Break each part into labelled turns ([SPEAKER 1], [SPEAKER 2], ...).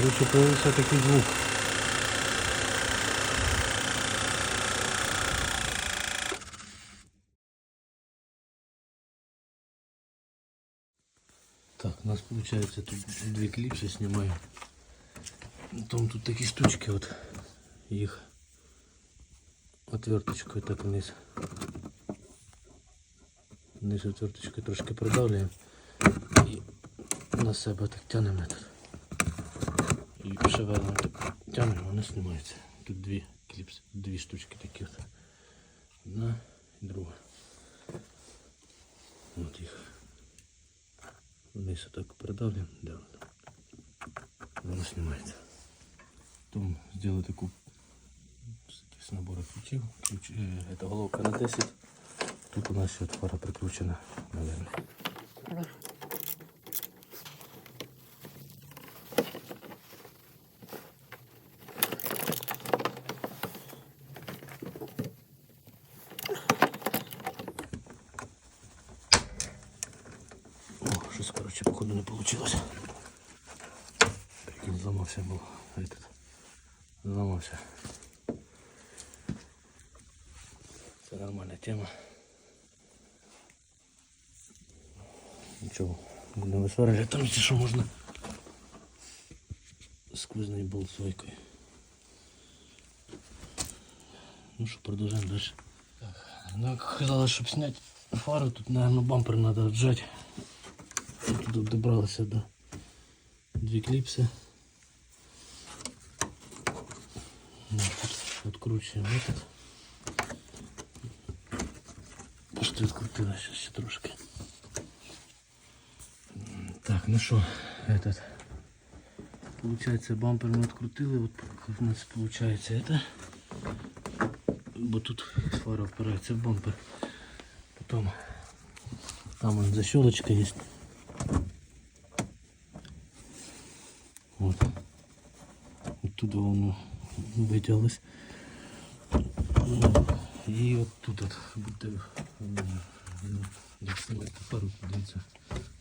[SPEAKER 1] Появился такий звук. Так, у нас получается тут две клипсы снимаем. Потом тут такие штучки вот, их отверточкою так вниз. Вниз отверточкою трошки продавлюємо і на себе так тянемо тут. І шевелимо так тянемо, воно знімається. Тут дві кліпси, дві штучки такі от. Одна і друга. От їх. Вниз так продавлюємо, да. Воно знімається. Потім зробили таку з набору ключів. Ключ, е, это головка на 10. Тут у нас ще от фара прикручена, наверное. О, щось, короче, походу не получилось. Прикинь, зламався був этот. Зламався. Це нормальна тема. Нічого, будемо висварити. Там ще що можна сквозний болт свайкою. Ну що, продовжуємо далі. Так, ну як казалось, щоб зняти фару, тут, наверное, бампер треба отжать. Тут добралися до дві кліпси. Ну, тут Откручуємо этот. Почти відкрутила ще, ще трошки. М, Так, ну що, этот. Получается бампер мы открутили, вот как у нас получается это. Бо тут фара впирається в бампер. Потом там вон защелочка есть. витяглось. І от тут от буде доставати пару подивіться.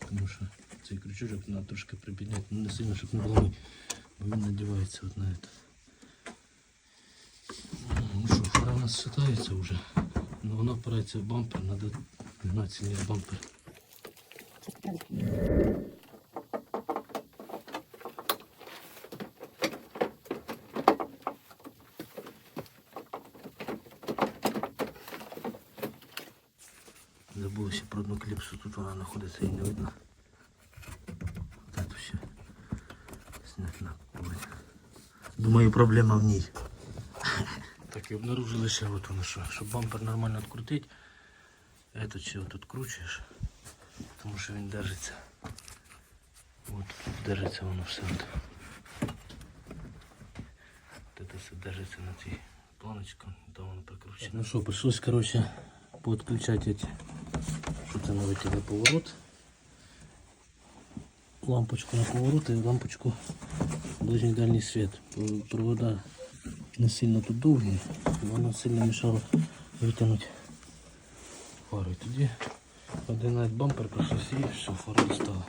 [SPEAKER 1] Тому що цей крючочок треба трошки припідняти, ну не сильно, щоб не було, бо він надівається от на это. Ну що, фара у нас шатається вже. Ну вона впирається в бампер, треба гнати сильніше бампер. ще про одну кліпсу, тут вона знаходиться і не видно. Так ще снять на кулик. Думаю, проблема в ній. Так і обнаружили ще от воно що. Щоб бампер нормально відкрутити, этот ще от відкручуєш, тому що він держиться. От тут держиться воно все. От. От це все держиться на цій планочці, то воно прикручено. Ну що, прийшлось, короче, подключати эти, Що це ми витягли поворот. Лампочку на поворот і лампочку ближній дальній світ. Провода не сильно тут довгі, воно сильно мішало витягнути фару. І тоді один навіть бампер прийшлося і все, фара достала.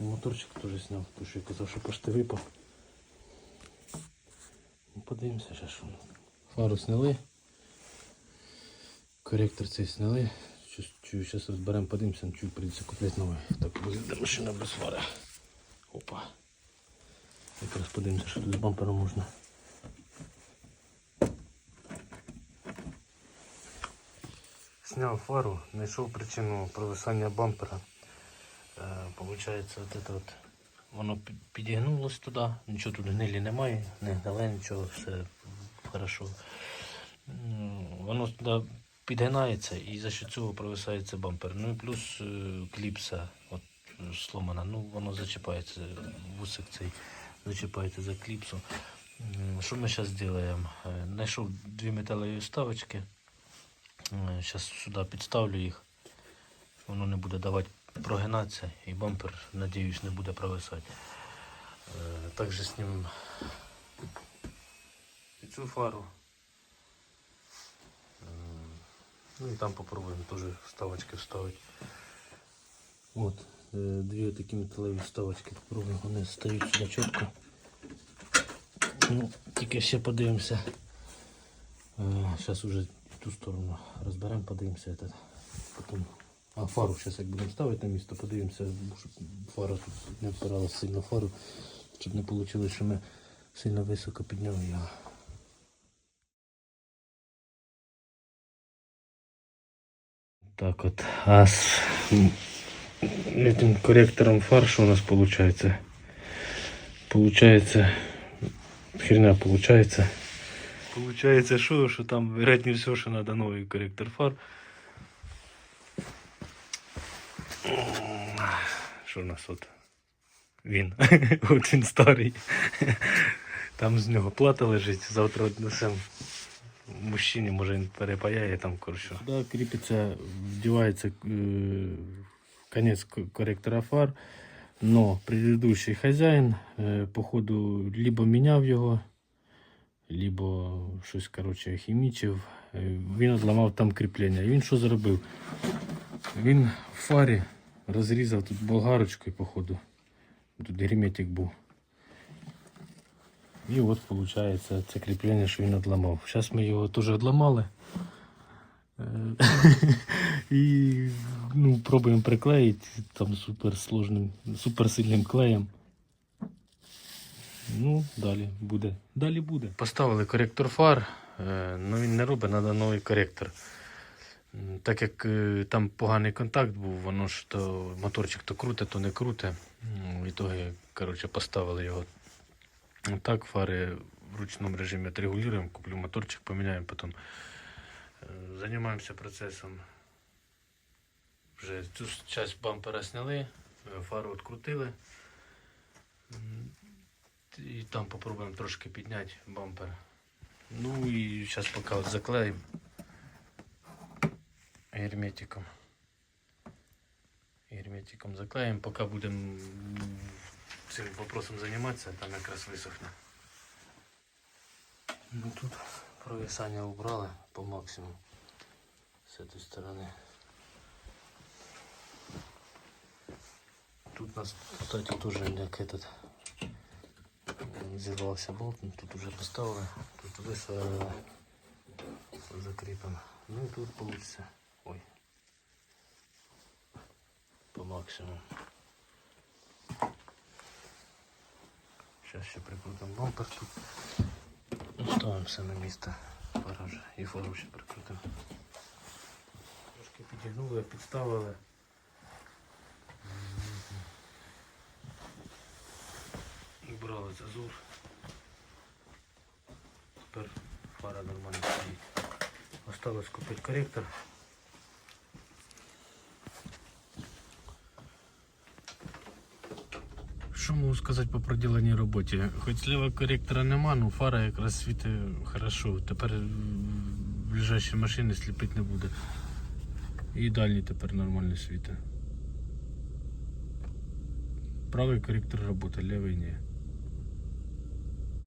[SPEAKER 1] Моторчик теж зняв, тому що я казав, що почти випав. Ну, Подивимося, що. Фару сняли. Корректор цей сняли. Зараз розберемо, подивимося, чую, прийдеться купляти новий. Так, виглядає машина без фари. Опа. Якраз подивимося, що тут з бампером можна. Сняв фару, знайшов причину провисання бампера. Е, Получається, от это от, воно пі- підігнулось туди, нічого тут гнилі немає, не гниле, нічого, все хорошо. Воно туди підгинається і за що цього провисається бампер. Ну і плюс е, кліпса от, е, сломана, ну воно зачіпається, вусик цей зачіпається за кліпсу. Що ми зараз зробимо? Знайшов дві металеві вставочки. Зараз сюди підставлю їх. Воно не буде давати прогинатися і бампер, надіюсь, не буде провисати. Е, Також знімемо цю фару. Е, Ну і там попробуємо теж вставочки вставити. От, е, дві такі металеві вставочки. Попробуємо, вони стають сюди чітко. Ну, тільки ще подивимося. Зараз уже ту сторону розберемо, подивимося. Потім. А фару зараз як будемо ставити на місто, подивимося, щоб фара тут не впирала сильно фару, щоб не вийшло, що ми сильно високо підняли його. Так от, а з этим корректором фар что у нас получается? Получается, херня получается. Получается что, что там вероятнее всего, что надо новый корректор фар. Що у нас от? Він. от він старий. Там з нього плата лежить, завтра віднесемо мужчині, може він перепаяє там коротше. Сюди кріпиться, вдівається е, конець коректора фар. Но предыдущий хазяїн, е, походу, либо міняв його, либо щось коротше, хімічив. Е, Він відламав там кріплення. І він що зробив? Він в фарі розрізав тут болгарочкою, походу. Тут герметик був. І от виходить це кріплення, що він відламав. Зараз ми його теж відламали. Е, І ну, пробуємо приклеїти там супер сложним, супер сильним клеєм. Ну, далі буде. Далі буде. Поставили коректор фар, але він не робить, треба новий коректор. Так як е, там поганий контакт був, воно ж то моторчик то круте, то не круте. В ітогі, коротше, поставили його так, фари в ручному режимі отрегулируем, куплю моторчик, поменяем потом. Э, Занимаемся процессом. Вже цю часть бампера сняли, е, фару відкрутили. І там попробуємо трошки підняти бампер. Ну і зараз поки заклеїмо герметиком. Герметиком заклеїмо, поки будемо м, цим вопросом займатися, там якраз висохне. Ну тут провисання убрали по максимуму з цієї сторони. Тут у нас, кстати, тоже як этот зірвався болт, ну, тут уже поставили, тут висверлили, закріпимо. Ну і тут получится. Ой. По максимуму. Сейчас ще прикрутимо бампер тут. Ну, ставимо все на місце. Пора вже і фару ще прикрутимо. Трошки підігнули, підставили. Убрали зазор. Тепер фара нормально стоїть. Осталось купити коректор. Що можу сказати по проділеній роботі? Хоч лівого коректора нема, ну фара якраз світить хорошо. Тепер ближайші машини сліпити не буде. І дальні тепер нормально світить. Правий коректор роботи, лівий ні.